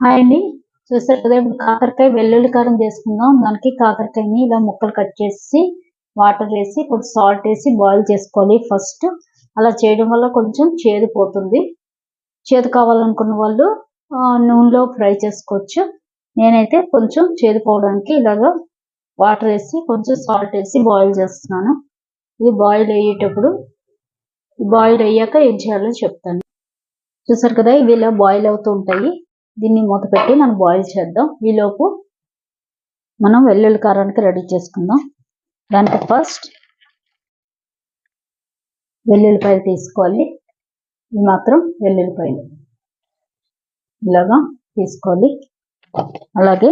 Hi అండి. చూసారు కదా ఇప్పుడు కాకరకాయ వెల్లుల్లి కారం చేసుకుందాం. దానికి కాకరకాయని ఇలా ముక్కలు కట్ చేసి వాటర్ వేసి కొంచెం సాల్ట్ వేసి బాయిల్ చేసుకోవాలి ఫస్ట్ అలా చేయడం వల్ల కొంచెం చేదు పోతుంది. చేదు కావాలనుకున్న వాళ్ళు నూనెలో ఫ్రై చేసుకోవచ్చు. నేనైతే కొంచెం చేదు పోవడానికి ఇలాగ వాటర్ వేసి కొంచెం సాల్ట్ వేసి బాయిల్ చేస్తున్నాను. ఇది బాయిల్ అయ్యేటప్పుడు బాయిల్ అయ్యాక ఏం చేయాలో చెప్తాను. చూసారు కదా ఇవి ఇలా బాయిల్ అవుతూ ఉంటాయి. దీన్ని మూత పెట్టి మనం బాయిల్ చేద్దాం. ఈలోపు మనం వెల్లుల్లి కారానికి రెడీ చేసుకుందాం. దానికి ఫస్ట్ వెల్లుల్లిపాయలు తీసుకోవాలి. ఇవి మాత్రం వెల్లుల్లిపాయలు. ఇలాగా తీసుకోవాలి. అలాగే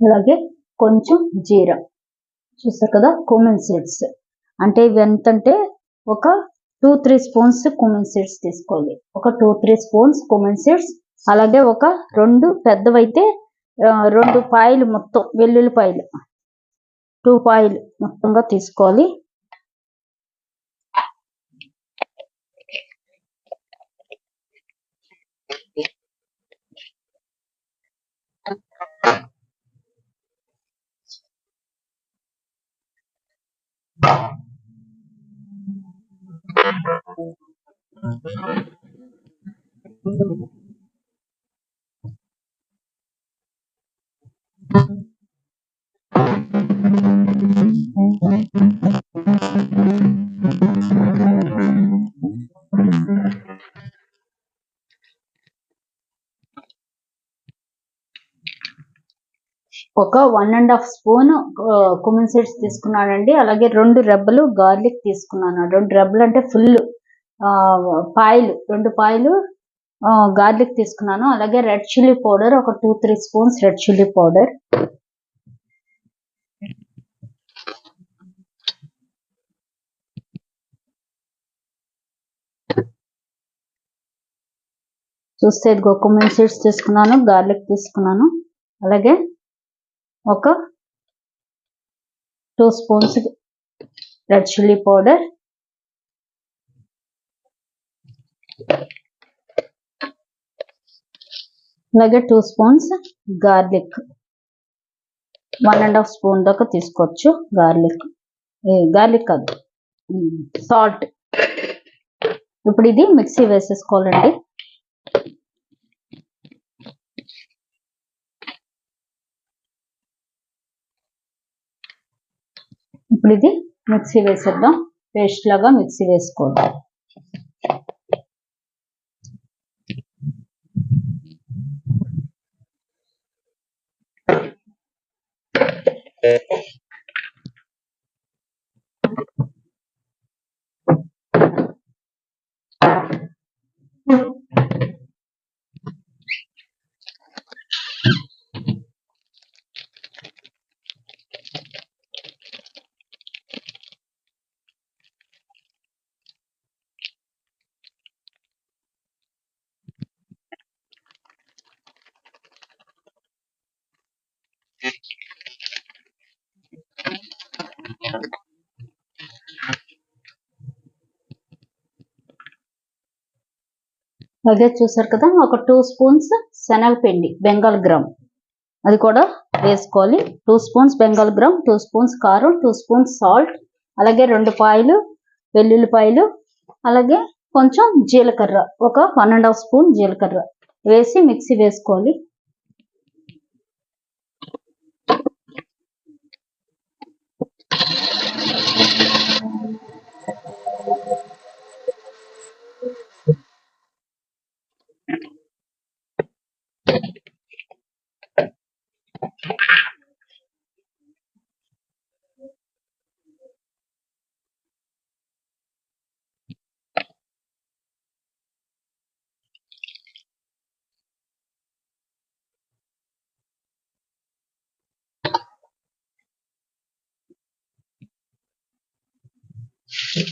అలాగే కొంచెం జీరా. చూస్తారు కదా? కుమిన్ సీడ్స్ అంటే ఇవి ఎంతంటే ఒక two three spoons cumin seeds తీసుకోవాలి. ఒక two three spoons cumin seeds అలాగే ఒక రెండు పెద్దవైతే రెండు పాయలు మొత్తం వెల్లుల్లిపాయలు. టూ పాయలు మొత్తంగా తీసుకోవాలి. ఒక one and half spoon cumin seeds తీసుకున్నానండి. అలాగే రెండు రెబ్బలు గార్లిక్ తీసుకున్నాను. రెండు రెబ్బలు అంటే ఫుల్ పాయలు రెండు పాయలు గార్లిక్ తీసుకున్నాను. అలాగే రెడ్ చిల్లీ పౌడర్ ఒక two three spoons red chilli powder. చూస్తే ఇదిగో సీడ్స్ తీసుకున్నాను గార్లిక్ తీసుకున్నాను. అలాగే ఒక two spoons red chilli powder. అలాగే two spoons garlic one and half spoon దాకా తీసుకోవచ్చు గార్లిక్ గార్లిక్ కాదు. సాల్ట్ ఇప్పుడు ఇది మిక్సీ వేసేసుకోవాలండి. ఇప్పుడు ఇది మిక్సీ వేసేద్దాం. పేస్ట్ లాగా మిక్సీ వేసుకోవాలి. フフフ。అలాగే చూసారు కదా ఒక టూ స్పూన్స్ శనగపిండి బెంగాల్ గ్రామ్ అది కూడా వేసుకోవాలి. Two spoons Bengal gram two spoons కారం టూ స్పూన్స్ సాల్ట్ అలాగే రెండు పాయలు వెల్లుల్లిపాయలు అలాగే కొంచెం జీలకర్ర ఒక వన్ అండ్ హాఫ్ స్పూన్ జీలకర్ర వేసి మిక్సీ వేసుకోవాలి.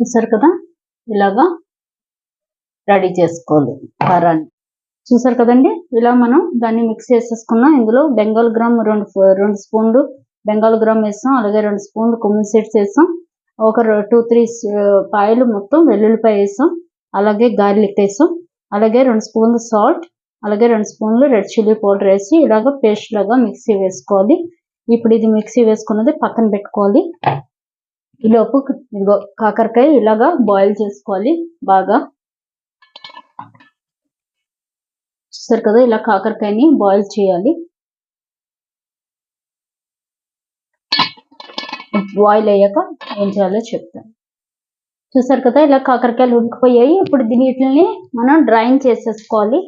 చూసారు కదా? ఇలాగా రెడీ చేసుకోవాలి. కారాన్ని చూసారు కదండి? ఇలా మనం దాన్ని మిక్స్ చేసేసుకున్నాం ఇందులో బెంగాల్ గ్రామ్ రెండు రెండు స్పూన్లు బెంగాల్ గ్రామ్ వేసాం అలాగే రెండు స్పూన్లు కుమ్మిడి సీడ్స్ వేసాం. ఒక టూ త్రీ పాయలు మొత్తం వెల్లుల్లిపాయ వేసాం. అలాగే గార్లిక్ వేసాం. అలాగే రెండు స్పూన్లు సాల్ట్ అలాగే రెండు స్పూన్లు రెడ్ చిల్లీ పౌడర్ వేసి ఇలాగ పేస్ట్ లాగా మిక్సీ వేసుకోవాలి. ఇప్పుడు ఇది మిక్సీ వేసుకున్నది పక్కన పెట్టుకోవాలి. ఈలోపు ఇదిగో కాకరకాయ ఇలాగా బాయిల్ చేసుకోవాలి బాగా. చూసారు కదా ఇలా కాకరకాయని బాయిల్ చేయాలి. బాయిల్ అయ్యాక ఏం చేయాలో చెప్తాను. చూసారు కదా ఇలా కాకరకాయలు ఉడికిపోయాయి. ఇప్పుడు దీనిని మనం డ్రాయింగ్ చేసేసుకోవాలి.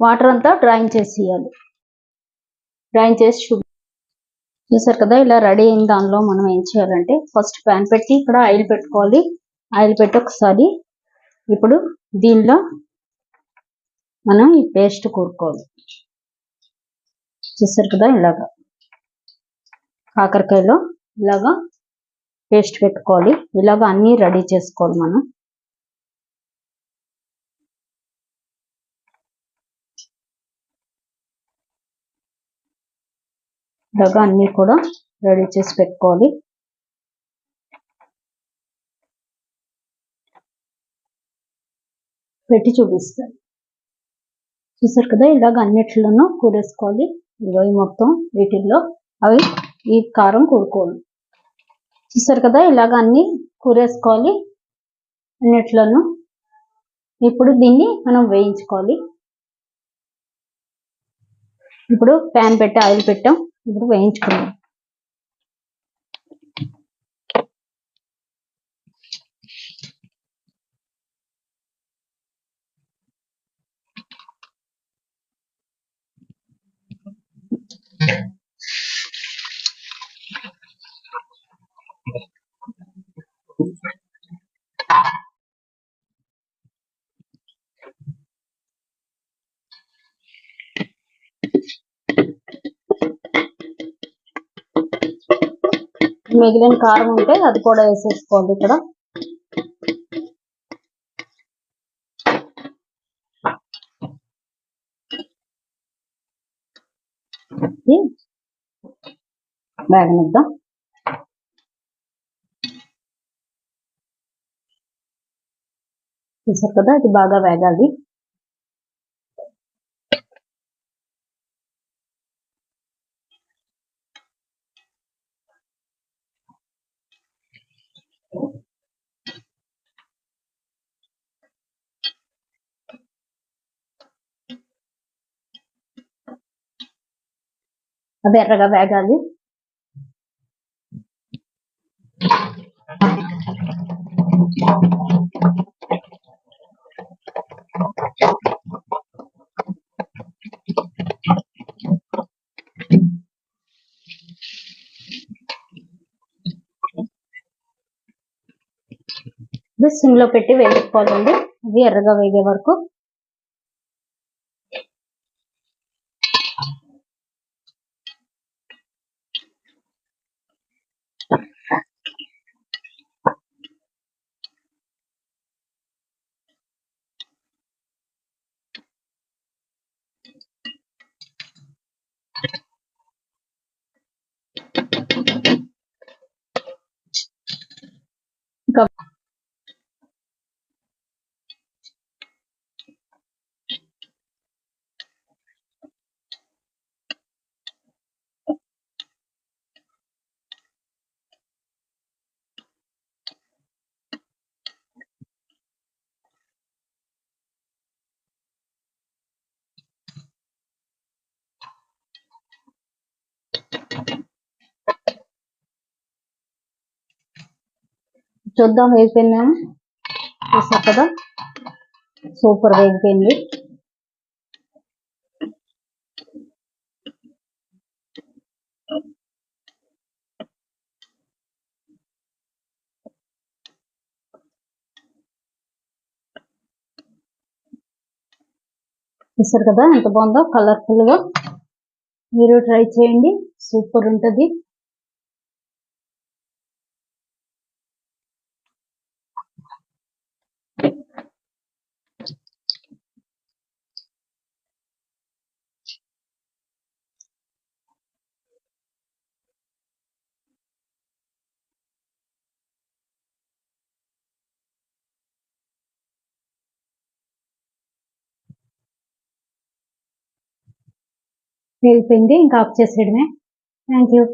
వాటర్ అంతా డ్రాయింగ్ చేసేయాలి. డ్రాయింగ్ చేసి చూ చూసారు కదా ఇలా రెడీ అయిన దానిలో మనం ఏం చేయాలంటే ఫస్ట్ ప్యాన్ పెట్టి ఇక్కడ ఆయిల్ పెట్టుకోవాలి. ఆయిల్ పెట్టి ఒకసారి ఇప్పుడు దీనిలో మనం ఈ పేస్ట్ కూరుకోవాలి. చూసారు కదా ఇలాగా కాకరకాయలో ఇలాగా పేస్ట్ పెట్టుకోవాలి. ఇలాగా అన్నీ రెడీ చేసుకోవాలి మనం. ఇలాగా అన్నీ కూడా రెడీ చేసి పెట్టుకోవాలి. పెట్టి చూపిస్తాను చూసారు కదా? ఇలాగ అన్నిట్లోనూ కూరేసుకోవాలి. ఇవి మొత్తం వీటిల్లో. అవి ఈ కారం కూరుకోవాలి చూసారు కదా ఇలాగ అన్ని కూరేసుకోవాలి. అన్నిట్లోనూ ఇప్పుడు దీన్ని మనం వేయించుకోవాలి. ఇప్పుడు ప్యాన్ పెట్టి ఆయిల్ పెట్టాం. ఇప్పుడు వేయించుకున్నాం మిగిలిన కారం ఉంటే అది కూడా వేసేసుకోండి ఇక్కడ. బ్యాగ్ వేగనిద్దాం చూసారు కదా అది బాగా వేగాలి అది ఎర్రగా వేగాలి ఇది సిమ్లో పెట్టి వేసుకోవాలండి. ఇది ఎర్రగా వేగే వరకు చూద్దాం వేగిపోయిందేమో చూసారు కదా? సూపర్ వేగిపోయింది చూసారు కదా? ఎంత బాగుందో? కలర్ఫుల్గా మీరు ట్రై చేయండి. సూపర్ ఉంటది. వేగిపోయింది ఇంకా ఆఫ్ చేసేయడమే. Thank you